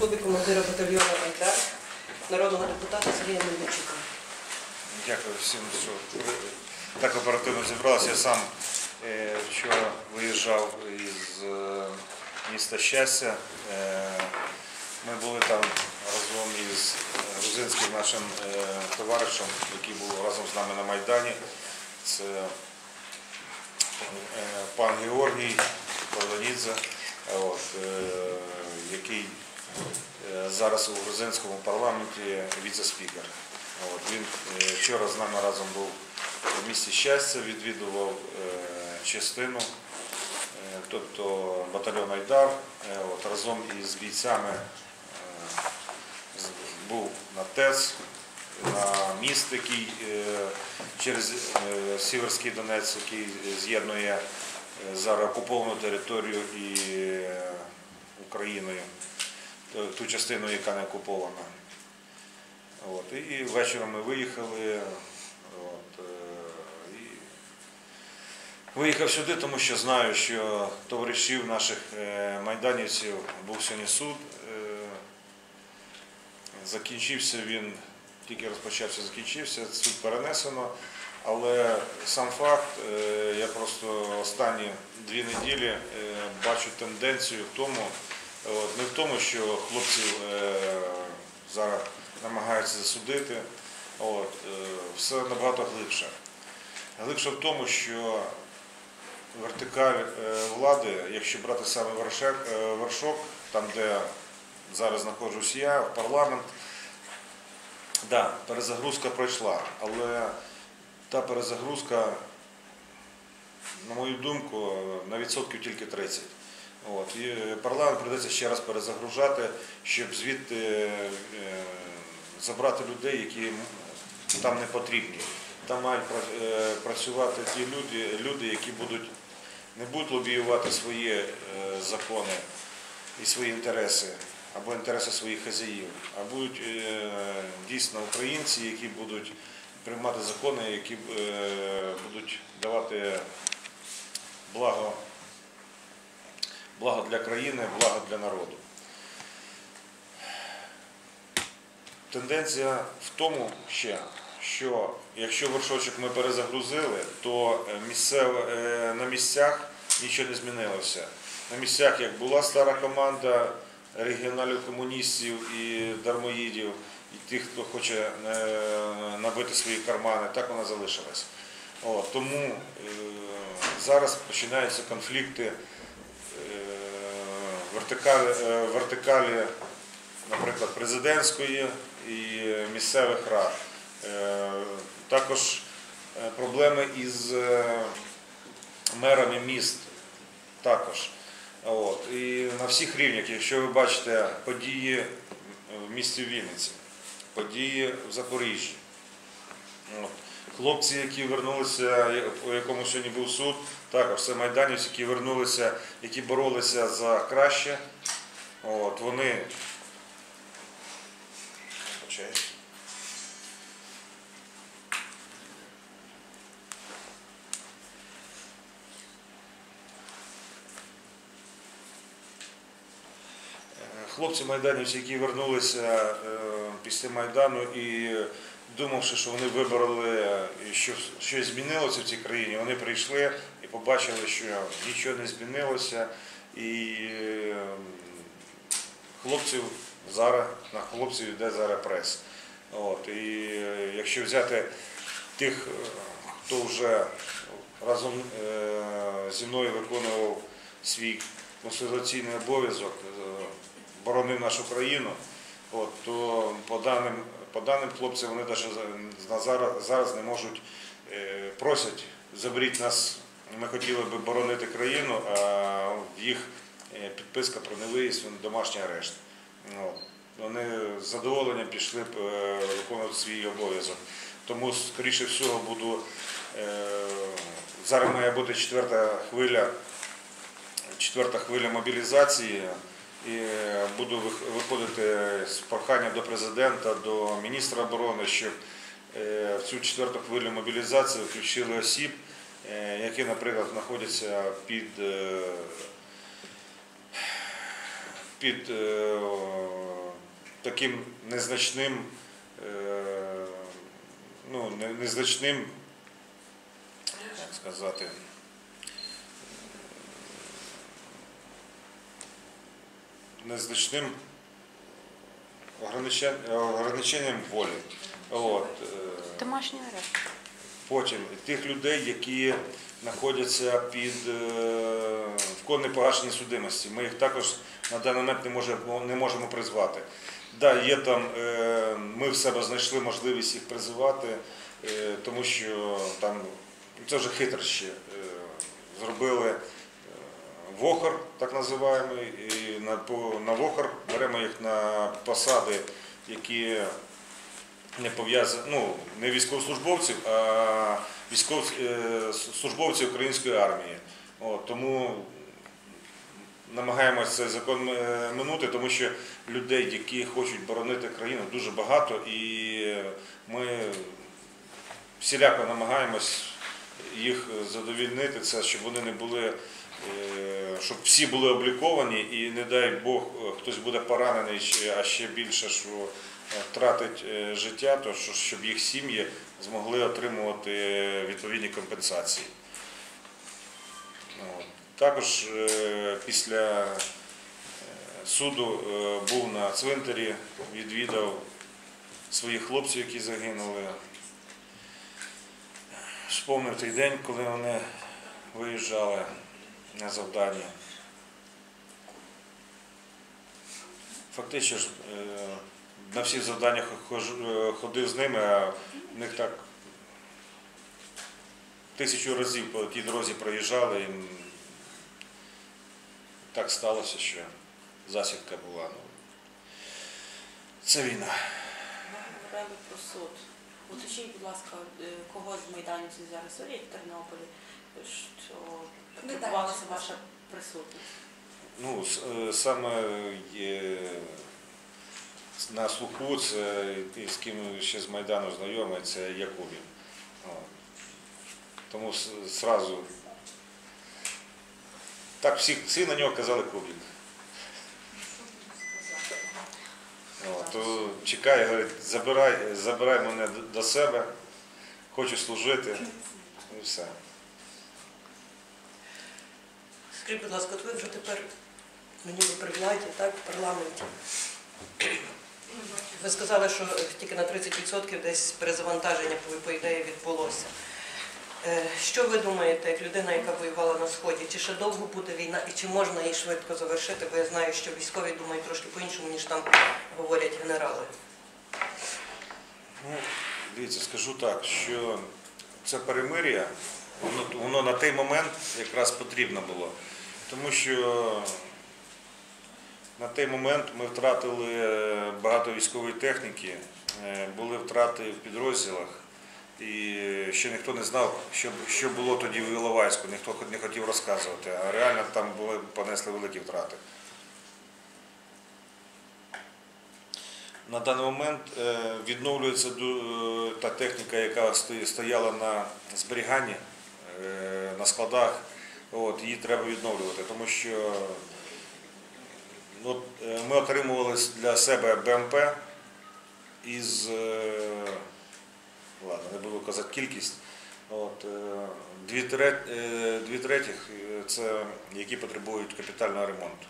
особі командира батальйону Айдар, народного депутата Сергія Мельничука. Дякую всім, що так оперативно зібралися. Я сам е, вчора виїжджав із е, міста Щастя. Е, Ми були там разом із грузинським нашим товаришем, який був разом з нами на Майдані. Це пан Георгій Кордонідзе, який зараз у грузинському парламенті віце-спікер. Він е, вчора з нами разом був у місті щастя, відвідував е, частину, е, тобто батальйон Айдар, е, разом із бійцями е, був на ТЕС, на міст, який е, через е, Сіверський Донець, який з'єднує е, зараз окуповану територію і е, Україною, ту- ту частину, яка не окупована. От, і вечором ми виїхали. От, е, і виїхав сюди, тому що знаю, що товаришів наших е, майданівців був сьогодні суд. е, Закінчився він, тільки розпочався, закінчився, суд перенесено. Але сам факт, е, я просто останні дві неділі е, бачу тенденцію в тому, от, не в тому, що хлопців е, зараз намагаються засудити, от, е, все набагато глибше. Глибше в тому, що вертикаль е, влади, якщо брати саме вершек, е, вершок, там де зараз знаходжусь я, в парламент, да, перезагрузка пройшла, але та перезагрузка, на мою думку, на відсотків тільки 30. От. І парламент прийдеться ще раз перезагружати, щоб звідти е, забрати людей, які там не потрібні. Там мають е, працювати ті люди, люди, які будуть, не будуть лобіювати свої е, закони і свої інтереси або інтереси своїх хазяїв, а будуть е, дійсно українці, які будуть приймати закони, які е, будуть давати благо, благо для країни, благо для народу. Тенденція в тому ще, що якщо вершочок ми перезагрузили, то е, місцево, е, на місцях нічого не змінилося. На місцях, як була стара команда регіоналів комуністів і дармоїдів, і тих, хто хоче е, набити свої кармани, так вона залишилась. От, тому е, зараз починаються конфлікти вертикалі, е, вертикалі, наприклад, президентської і місцевих рад. Е, Також е, проблеми із мерами міст також. От. І на всіх рівнях, якщо ви бачите події в місті Вінниці, події в Запоріжжі. От. Хлопці, які вернулися, по якому сьогодні був суд, також це майданівці, які вернулися, які боролися за краще. От, вони Е, Хлопці майданівці, які вернулися е, після Майдану і думавши, що вони вибороли, е, і що щось змінилося в цій країні, вони прийшли і побачили, що нічого не змінилося. І е, хлопців зараз на хлопців йде зараз прес. От, і е, якщо взяти тих, е, хто вже разом зі мною виконував свій конституційний обов'язок, боронив нашу країну, от, то по даним, по даним хлопцям вони навіть зараз, не можуть е, просять, заберіть нас, ми хотіли би боронити країну, а їх е, підписка про невиїзд, домашній арешт. Вони з задоволенням пішли б е, виконувати свій обов'язок. Тому, скоріше всього, зараз має бути четверта хвиля, четверта хвиля мобілізації. І буду виходити з проханням до президента, до міністра оборони, щоб е, в цю четверту хвилю мобілізації включили осіб, е, які, наприклад, знаходяться під, е, під таким незначним, ну, незначним, як сказати, незначним ограниченням волі. От, е, Домашній арешт. Потім тих людей, які знаходяться під е, в код непогашення судимості. Ми їх також на даний момент не можемо, не можемо призвати. Да, є там, е, ми в себе знайшли можливість їх призивати, тому що там це вже хитрощі. Зробили вохор, так називаємо, і на, по- на вохор беремо їх на посади, які не пов'язані, ну, не військовослужбовців, а військовослужбовців української армії. От, тому намагаємося цей закон е, минути, тому що людей, які хочуть боронити країну, дуже багато, і ми всіляко намагаємось їх задовільнити, це, щоб вони не були, е, щоб всі були обліковані, і не дай Бог, е, хтось буде поранений, а ще більше, що е, втратить е, життя, то щоб їх сім'ї змогли отримувати відповідні компенсації. Також е, після е, суду е, був на цвинтарі, відвідав своїх хлопців, які загинули. Вспомнив той день, коли вони виїжджали на завдання. Фактично ж е, на всіх завданнях е, ходив з ними, а в них так тисячу разів по тій дорозі проїжджали. І так сталося, що засідка була. Ну, це війна. Ми говорили про суд. Уточніть, будь ласка, е, кого з майданівців зараз в Тернополі, що турбувалася ваша присутність? Ну, е, саме є на слуху, це з ким ще з Майдану знайомий, це Якубін. Тому зразу так всі, всі на нього казали Кубік. От, то чекає, говорить, забирай, забирай мене до- до себе, хочу служити. І все. Скажіть, будь ласка, от ви вже тепер мені ви при так, в парламенті. Ви сказали, що тільки на 30% десь перезавантаження по, по ідеї відбулося. Е, Що ви думаєте, як людина, яка воювала на сході, чи ще довго буде війна, і чи можна її швидко завершити? Бо я знаю, що військові думають трошки по-іншому, ніж там говорять генерали. Ну, дивіться, скажу так, що це перемир'я, воно, воно на той момент якраз потрібно було. Тому що на той момент ми втратили е, багато військової техніки, е, були втрати в підрозділах, і ще ніхто не знав, що, що було тоді в Іловайську, ніхто не хотів розказувати, а реально там були, понесли великі втрати. На даний момент е, відновлюється та техніка, яка стояла на зберіганні на складах. От, її треба відновлювати, тому що ну, е, ми отримували для себе БМП із, е, ладно, не буду казати кількість. От, е, дві, тре- е, дві третіх е, це які потребують капітального ремонту.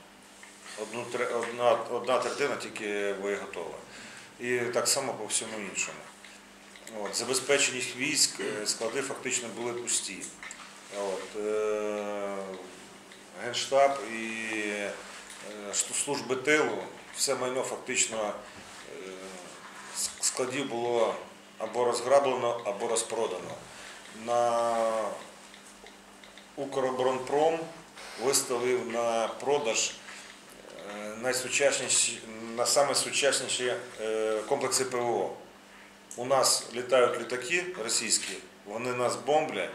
Одну, одна, одна третина тільки боєготова. І так само по всьому іншому. От, забезпеченість військ, е, склади фактично були пусті. От, е, Генштаб і е, служби тилу, все майно фактично е, складів було або розграблено, або розпродано. На Укроборонпром виставив на продаж найсучасніші, на саме сучасніші е, комплекси ПВО. У нас літають літаки російські, вони нас бомблять,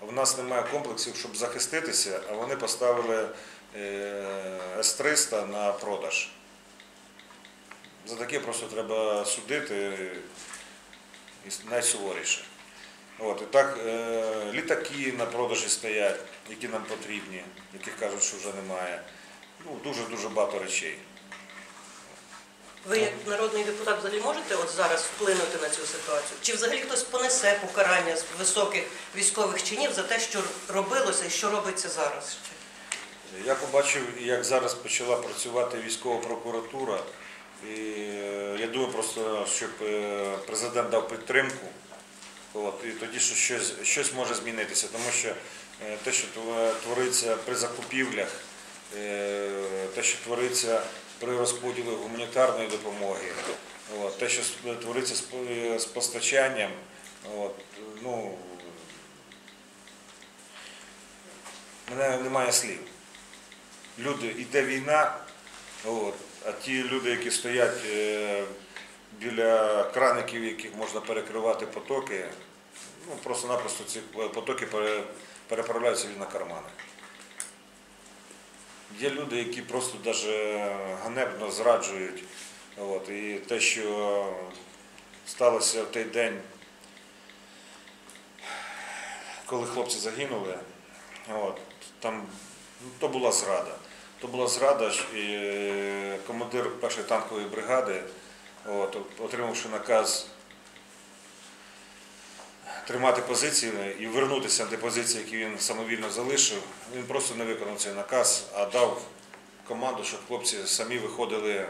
в нас немає комплексів, щоб захиститися, а вони поставили е, С-300 на продаж. За таке просто треба судити і найсуворіше. От, і так, е, літаки на продажі стоять, які нам потрібні, яких кажуть, що вже немає. Ну, дуже-дуже багато речей. Ви як народний депутат взагалі можете от зараз вплинути на цю ситуацію? Чи взагалі хтось понесе покарання з високих військових чинів за те, що робилося і що робиться зараз? Я побачив, як зараз почала працювати військова прокуратура. І е, я думаю, просто щоб е, президент дав підтримку. От, і тоді що щось, щось може змінитися, тому що е, те, що твориться при закупівлях, те, що твориться при розподілі гуманітарної допомоги, от, те, що твориться з, з постачанням, от, ну, мене немає слів. Люди, іде війна, от, а ті люди, які стоять е, біля краників, яких можна перекривати потоки, ну просто-напросто ці потоки переправляються на кармани. Є люди, які просто навіть ганебно зраджують. От, і те, що сталося в той день, коли хлопці загинули, от, там ну, то була зрада. То була зрада, і е, командир першої танкової бригади, от, отримавши наказ тримати позиції і вернутися ті позиції, які він самовільно залишив, він просто не виконав цей наказ, а дав команду, щоб хлопці самі виходили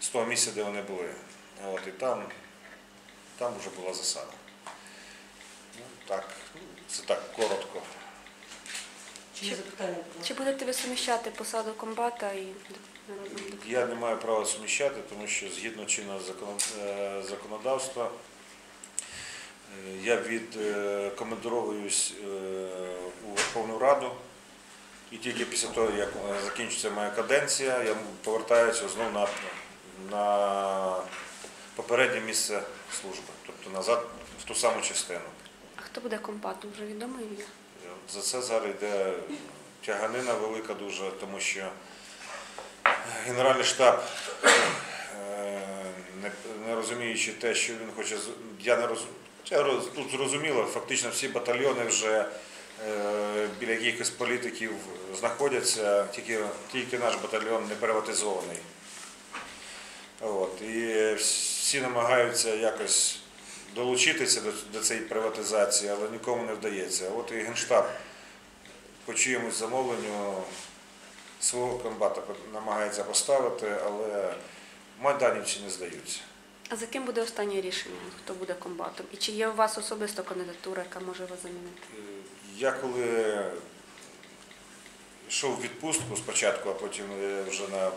з того місця, де вони були. От, і там, там вже була засада. Ну, так, це так коротко. Чи? Чи будете ви суміщати посаду комбата і? Я не маю права суміщати, тому що згідно чинного е, законодавства я відкомандировуюсь е, у Верховну Раду. І тільки після того, як е, закінчиться моя каденція, я повертаюся знову на, на попереднє місце служби, тобто назад в ту саму частину. А хто буде комбатом? Вже відомо ім'я? За це зараз йде тяганина велика дуже, тому що Генеральний штаб, е, не, розуміючи те, що він хоче, я не розумію. Тут зрозуміло, фактично всі батальйони вже е, біля якихось політиків знаходяться, тільки, тільки наш батальйон не приватизований. От, і всі намагаються якось долучитися до, до цієї приватизації, але нікому не вдається. От і Генштаб по чиємусь замовленню свого комбата намагається поставити, але майданівці не здаються. А за ким буде останнє рішення? Хто буде комбатом? І чи є у вас особисто кандидатура, яка може вас замінити? Е, Я коли йшов в відпустку спочатку, а потім вже на е,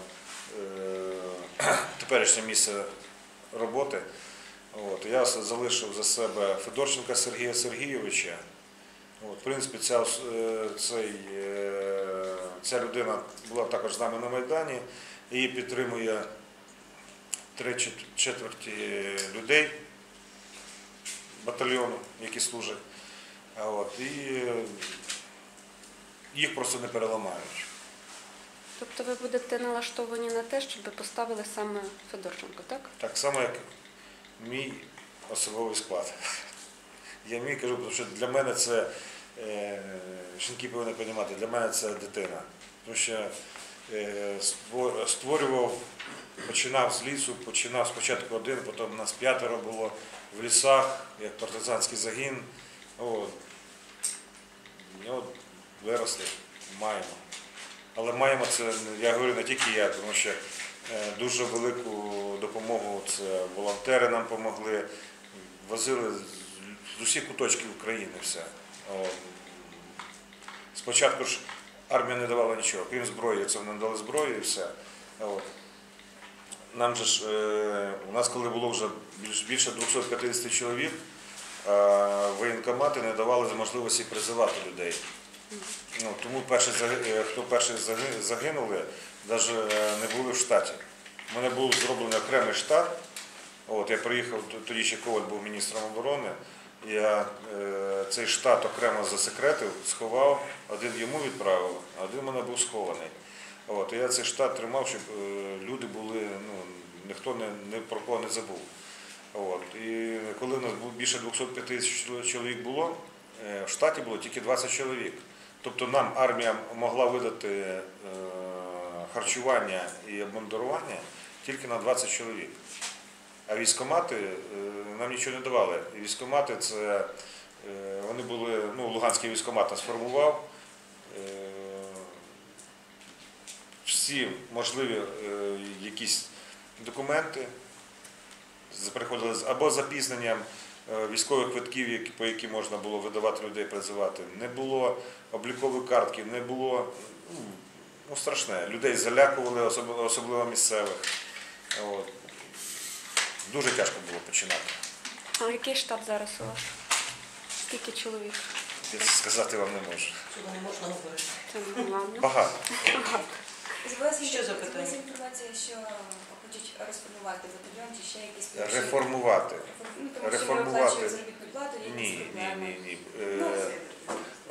теперішнє місце роботи, от, я залишив за себе Федорченка Сергія Сергійовича. От, в принципі, ця, е, цей, е, ця людина була також з нами на Майдані, її підтримує три четверті людей батальйону, які служать. От, і е, їх просто не переламають. Тобто ви будете налаштовані на те, щоб поставили саме Федорченко, так? Так само, як мій особовий склад. Я мій кажу, тому що для мене це, е, жінки повинні розуміти, для мене це дитина. Тому що е, створював, починав з лісу, починав спочатку один, потім нас п'ятеро було в лісах, як партизанський загін. От. І от виросли, маємо. Але маємо це, я говорю не тільки я, тому що е, дуже велику допомогу це волонтери нам допомогли, возили з- усіх куточків України все. О, Спочатку ж армія не давала нічого, крім зброї, це нам дали зброю і все. От. Нам же ж, е, у нас коли було вже більше 250 чоловік, воєнкомати не давали можливості призивати людей. Ну, тому перші, е, хто перші загинули, навіть не були в штаті. У мене був зроблений окремий штат. От, я приїхав, тоді ще Коваль був міністром оборони. Я е, цей штат окремо засекретив, сховав, один йому відправив, а один в мене був схований. От, я цей штат тримав, щоб е, люди були, ну, ніхто не, не про кого не забув. От, і коли в нас більше 250 чоловік було, е, в штаті було тільки 20 чоловік. Тобто нам армія могла видати е, харчування і обмундирування тільки на 20 чоловік. А військомати нам нічого не давали. І військомати це вони були, ну, Луганський військомат нас формував. Всі можливі е, якісь документи приходили або запізненням е, військових квитків, які- по яким можна було видавати людей призивати. Не було облікової картки, не було ну, ну, страшне. Людей залякували, особливо, місцевих. От. Дуже тяжко було починати. А який штаб зараз у вас? Скільки чоловік? Я сказати вам не можу. Цього не можна говорити. Це. Багато. Ще запитання? з'явилася інформація, що хочуть розформувати батальйон чи ще якісь інші- Реформувати. Ну, тому реформувати. не оплачують заробітну плату, є Ні, ні, проблеми. ні, ні. Ну,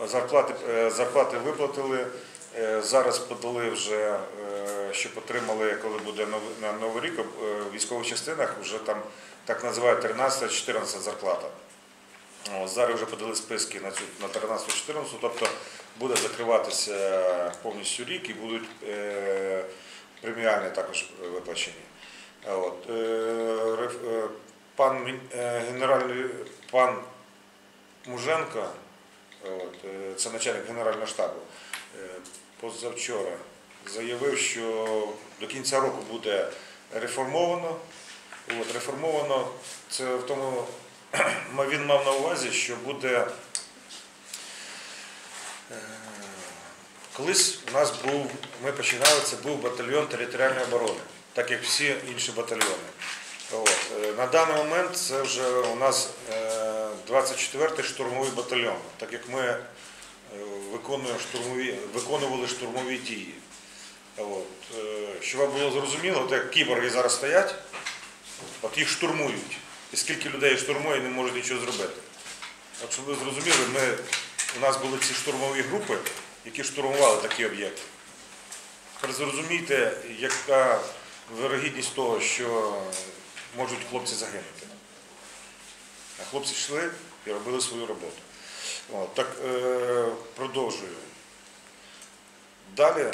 Е, Зарплати, е, зарплати виплатили. Е, Зараз подали вже, е, щоб отримали, коли буде нов- на Новий рік, е, в військових частинах вже там так називають 13-14 зарплата. О, Зараз вже подали списки на цю на 13-14, тобто буде закриватися повністю рік і будуть е, преміальні також виплачені. От, е, е, пан генеральний пан Муженко, от, це начальник Генерального штабу, позавчора заявив, що до кінця року буде реформовано. От, реформовано це в тому, він мав на увазі, що буде. Е, Колись у нас був, ми починали, це був батальйон територіальної оборони, так як всі інші батальйони. От. е, На даний момент це вже у нас е, 24-й штурмовий батальйон, так як ми е, виконуємо штурмові, виконували штурмові дії. От. е, Щоб вам було зрозуміло, от як кіборги зараз стоять, от їх штурмують. І скільки людей штурмує, не можуть нічого зробити. От щоб ви зрозуміли, ми, у нас були ці штурмові групи, які штурмували такі об'єкти. Тепер зрозумійте, яка вирогідність того, що можуть хлопці загинути. А хлопці йшли і робили свою роботу. От, так е, продовжую. Далі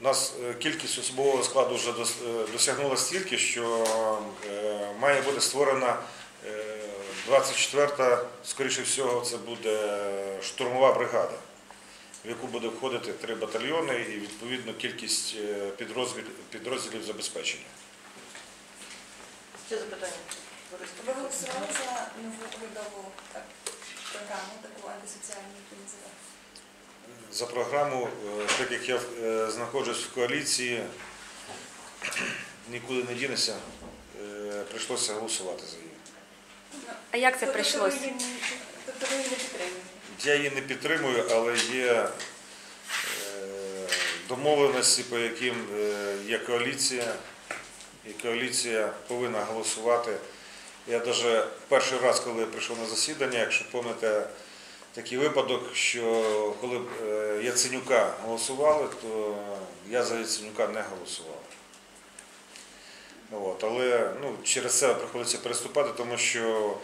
у нас е, кількість особового складу вже е, досягнула стільки, що е, має бути створена 24-та, скоріше всього, це буде штурмова бригада, в яку буде входити три батальйони і відповідно кількість е, підрозділів, підрозділів забезпечення. Ще запитання? Ви голосували за нову урядову програму, таку антисоціальну, яку називають? За програму, е, так як я е, знаходжусь в коаліції, нікуди не дінешся, е, прийшлося голосувати за її. А як це тобто не- Тобто ви її не підтримуєте? Я її не підтримую, але є е, домовленості, по яким е, є коаліція, і коаліція повинна голосувати. Я навіть перший раз, коли я прийшов на засідання, якщо пам'ятаєте такий випадок, що коли е, Яценюка голосували, то я за Яценюка не голосував. От, але ну, через це приходиться переступати, тому що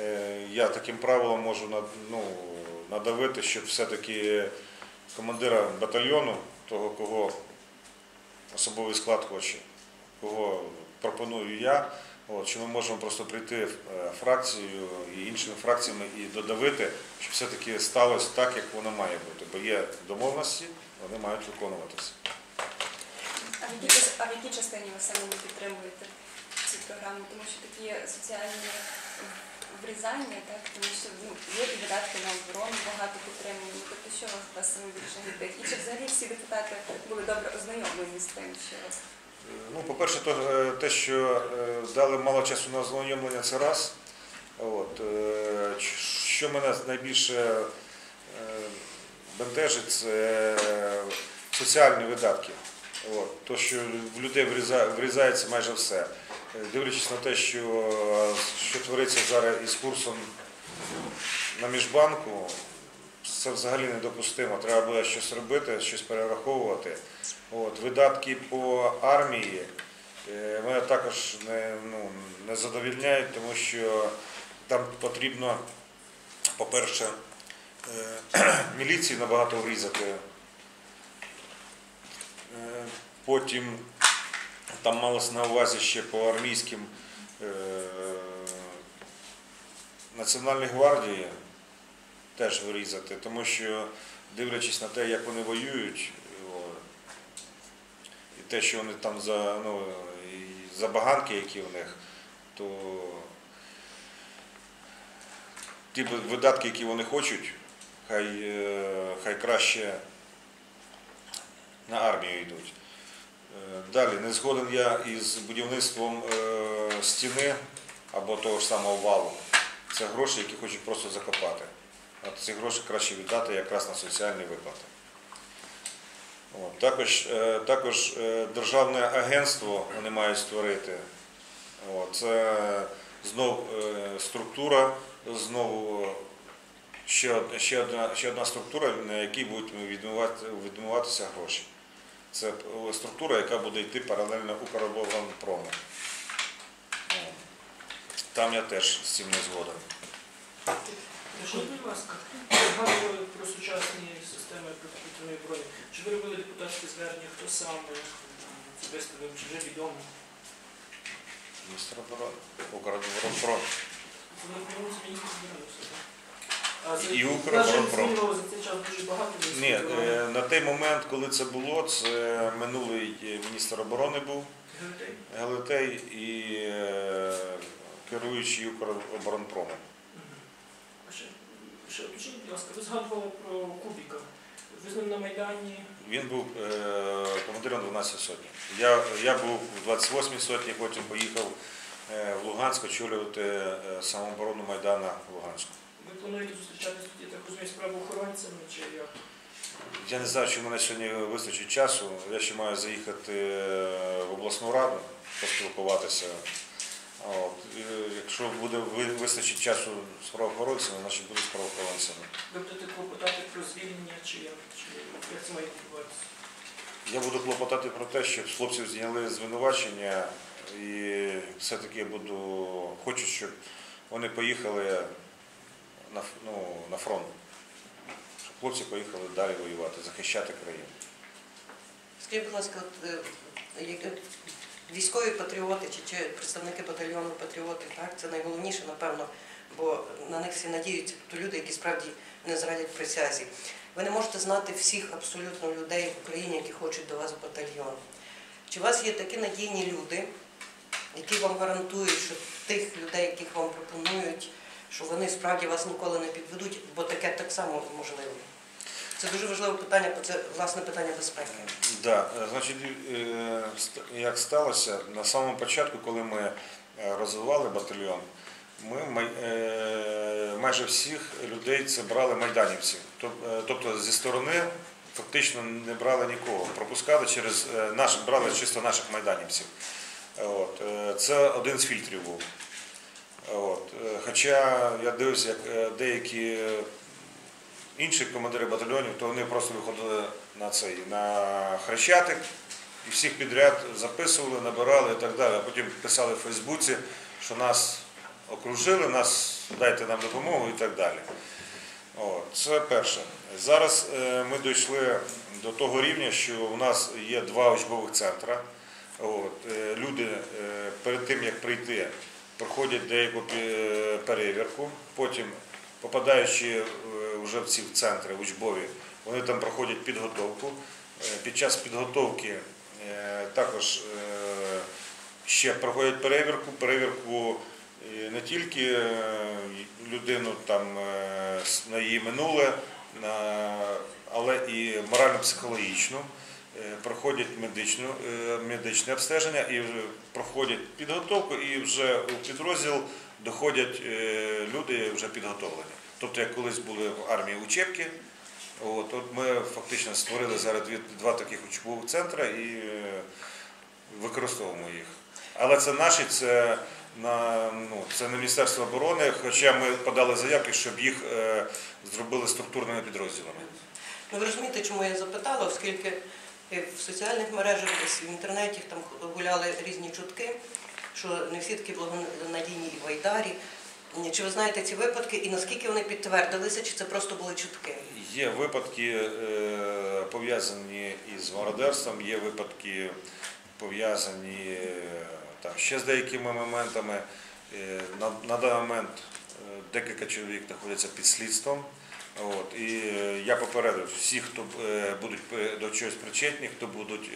е, я таким правилом можу над- ну, надавити, щоб все-таки командира батальйону, того, кого особовий склад хоче, кого пропоную я, от, що ми можемо просто прийти е, і іншими фракціями і додавити, щоб все-таки сталося так, як воно має бути. Бо є домовленості, вони мають виконуватися. Якій, а в якій частині ви саме не підтримуєте цю програму? Тому що такі соціальні врізання, так? тому що ну, є і видатки на оборону, багато підтримуємо. Тобто що вас, вас саме більше гідить? І чи взагалі всі депутати були добре ознайомлені з тим, що Ну, по-перше, е, те, що е, дали мало часу на ознайомлення, це раз. От, е, що мене найбільше е, бентежить, це соціальні видатки. От, то, що в людей вріза- врізається майже все. Е, Дивлячись на те, що, що твориться зараз із курсом на міжбанку, це взагалі недопустимо. Треба буде щось робити, щось перераховувати. От, видатки по армії е, мене також не, ну, не задовільняють, тому що там потрібно, по-перше, е, міліції набагато врізати. Е, Потім Там малось на увазі ще по армійським е, Національній гвардії теж вирізати, тому що дивлячись на те, як вони воюють, і те, що вони там за ну, і забаганки, які в них, то ті видатки, які вони хочуть, хай, е, хай краще на армію йдуть. Е, Далі, не згоден я із будівництвом е, стіни або того ж самого валу. Це гроші, які хочуть просто закопати. От ці гроші краще віддати якраз на соціальні виплати. От. Також, е, також державне агентство вони мають створити. От. Це знов е, структура, знову ще, одна, ще одна структура, на якій будуть відмивати- відмиватися гроші. Це е, структура, яка буде йти паралельно Укроборонпрому. Там я теж з цим не згоден. Скажіть, будь ласка, згадували про сучасні системи протиповітряної броні. Чи ви робили депутатське звернення, хто саме виставив, чи вже відомо? Міністр оборони, Укроборонпром. Це напевно це міністр звернувся, так? І Укроборонпром. Ні, е, на той момент, коли це було, це минулий е, міністр оборони був Гелетей? Галитей і е, керуючий Укроборонпромом. Ще, ще будь ласка, ви згадували про Кубіка. Ви з ним на Майдані. Він був е, командиром 12 сотні. Я, я був в 28-й сотні, потім поїхав е, в Луганськ очолювати самооборону Майдана в Луганську. Ви плануєте зустрічатися я так розумію, з правоохоронцями, чи як? Я не знаю, чи в мене сьогодні вистачить часу. Я ще маю заїхати е, в обласну раду, поспілкуватися. От. І, Якщо буде ви- вистачить часу з правоохоронцями, значить буду з правоохоронцями. Ви будете клопотати про звільнення, чи як? Чи як це має відбуватися? Я буду клопотати про те, щоб з хлопців зняли звинувачення і все-таки буду хочу, щоб вони поїхали на, ну, на фронт. Щоб хлопці поїхали далі воювати, захищати країну. Скажіть, будь ласка, от, е, військові патріоти чи, чи представники батальйону патріоти, так, це найголовніше, напевно, бо на них всі надіються, то люди, які справді не зрадять присязі. Ви не можете знати всіх абсолютно людей в Україні, які хочуть до вас в батальйон. Чи у вас є такі надійні люди, які вам гарантують, що тих людей, яких вам пропонують, що вони справді вас ніколи не підведуть, бо таке так само можливо. Це дуже важливе питання, бо це власне питання безпеки. Да, е, значить, е, як сталося, на самому початку, коли ми е, розвивали батальйон, ми майже всіх людей це брали майданівці. Тобто зі сторони фактично не брали нікого. Пропускали через наш, брали чисто наших майданівців. От. Це один з фільтрів був. От. е, Хоча я дивився, як е, деякі е, інші командири батальйонів, то вони просто виходили на цей на хрещатик і всіх підряд записували, набирали і так далі. А потім писали в Фейсбуці, що нас окружили, нас дайте нам допомогу і так далі. От, це перше. Зараз ми дійшли до того рівня, що у нас є два учбових центри. От, люди перед тим, як прийти, проходять деяку перевірку, потім, попадаючи е, вже в ці центри учбові, вони там проходять підготовку. Е, Під час підготовки е, також ще проходять перевірку, перевірку не тільки людину там на її минуле, але і морально-психологічну. Е, Проходять медичну, е, медичне обстеження і проходять підготовку, і вже у підрозділ доходять е, люди вже підготовлені. Тобто, як колись були в армії учебки, от, от ми фактично створили зараз дві, два таких учбових центри і використовуємо їх. Але це наші, це на ну це не Міністерство оборони, хоча ми подали заявки, щоб їх е, зробили структурними підрозділами. Ви розумієте, чому я запитала, оскільки в соціальних мережах, десь в інтернеті там гуляли різні чутки, що не всі такі благонадійні і в Айдарі. Чи ви знаєте ці випадки і наскільки вони підтвердилися, чи це просто були чутки? Є випадки е, пов'язані із мародерством, є випадки пов'язані е, там, ще з деякими моментами. Е, На, на даний момент е, декілька чоловік знаходяться під слідством. От, і е, я попередив всіх, хто е, будуть е, до чогось причетні, хто будуть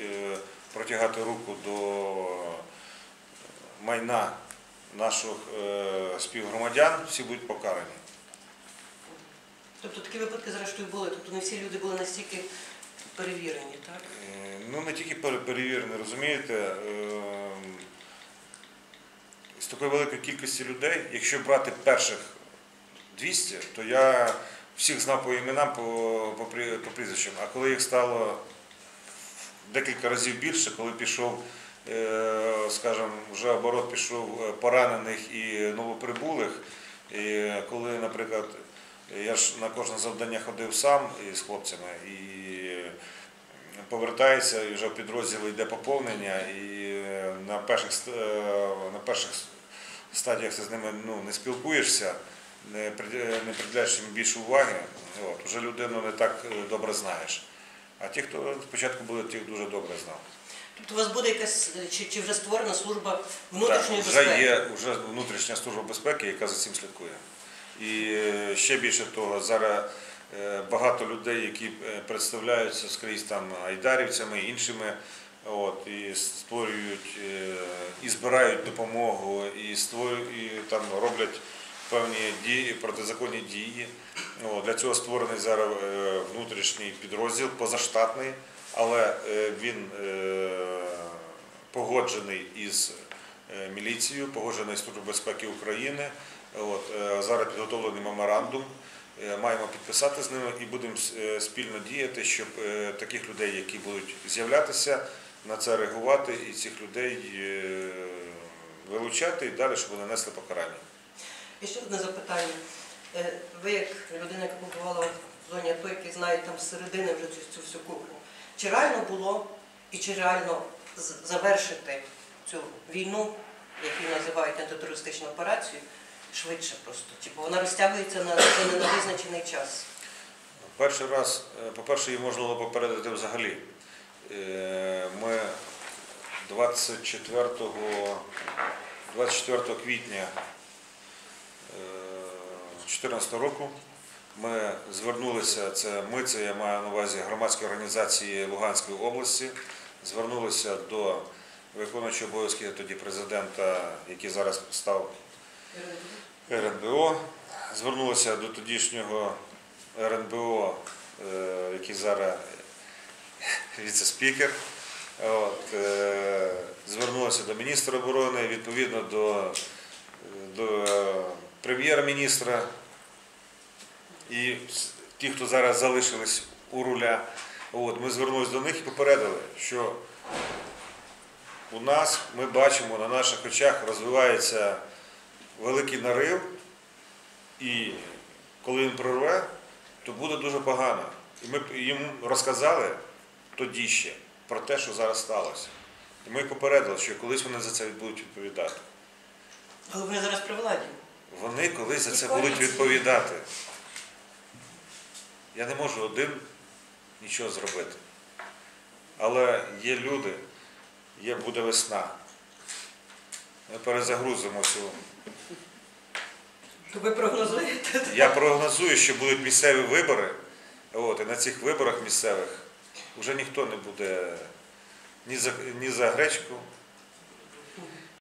протягати руку до майна наших співгромадян, всі будуть покарані. Тобто такі випадки зрештою були. Тобто не всі люди були настільки перевірені, так? Ну, не тільки перевірені, розумієте, з такої великої кількості людей, якщо брати перших 200, то я всіх знав по іменам, по, по, по прізвищам. А коли їх стало декілька разів більше, коли пішов, е, скажімо, вже оборот пішов е, поранених і новоприбулих, і коли, наприклад, я ж на кожне завдання ходив сам із хлопцями і повертається, і вже в підрозділі йде поповнення, і на перших, е, на перших стадіях ти з ними ну, не спілкуєшся, не, прид- не приділяєш їм більше уваги, от, вже людину не так е, добре знаєш. А ті, хто спочатку були, тих дуже добре знав. Тобто у вас буде якась е, чи, чи вже створена служба внутрішньої Так, безпеки? вже є вже внутрішня служба безпеки, яка за цим слідкує. І е, ще більше того, зараз багато людей, які представляються скрізь там айдарівцями, іншими, от, і створюють і збирають допомогу, і створюють, і там роблять певні дії, протизаконні дії. Для цього створений зараз е, внутрішній підрозділ, позаштатний, але е, він е, погоджений із міліцією, погоджений з Службою безпеки України. Зараз підготовлений меморандум. Маємо підписати з ними і будемо спільно діяти, щоб таких людей, які будуть з'являтися, на це реагувати і цих людей вилучати і далі, щоб вони несли покарання. І ще одне запитання. Е, Ви як людина, яка побувала в зоні АТО, який знає там середини вже цю, цю всю кухню, чи реально було і чи реально завершити цю війну, яку називають антитерористичну операцію, швидше просто? Бо вона розтягується на, на невизначений час? Перший раз, е, по-перше, її можна було попередити взагалі. Е, Ми 24, 24 квітня 2014 року ми звернулися, це ми, це я маю на увазі громадські організації Луганської області, звернулися до виконуючого обов'язки тоді президента, який зараз став РНБО, звернулися до тодішнього РНБО, е, який зараз віце-спікер. Е, звернулися до міністра оборони, відповідно до, до прем'єр-міністра. І ті, хто зараз залишились у руля, от, ми звернулися до них і попередили, що у нас ми бачимо на наших очах розвивається великий нарив, і коли він прорве, то буде дуже погано. І ми їм розказали тоді ще про те, що зараз сталося. І ми попередили, що колись вони за це будуть відповідати. Але вони зараз при владі. Вони колись за це будуть відповідати. Я не можу один нічого зробити. Але є люди, є буде весна. Ми перезагрузимо цю. То ви прогнозуєте? Я прогнозую, що будуть місцеві вибори. От, і на цих виборах місцевих вже ніхто не буде ні за, ні за гречку,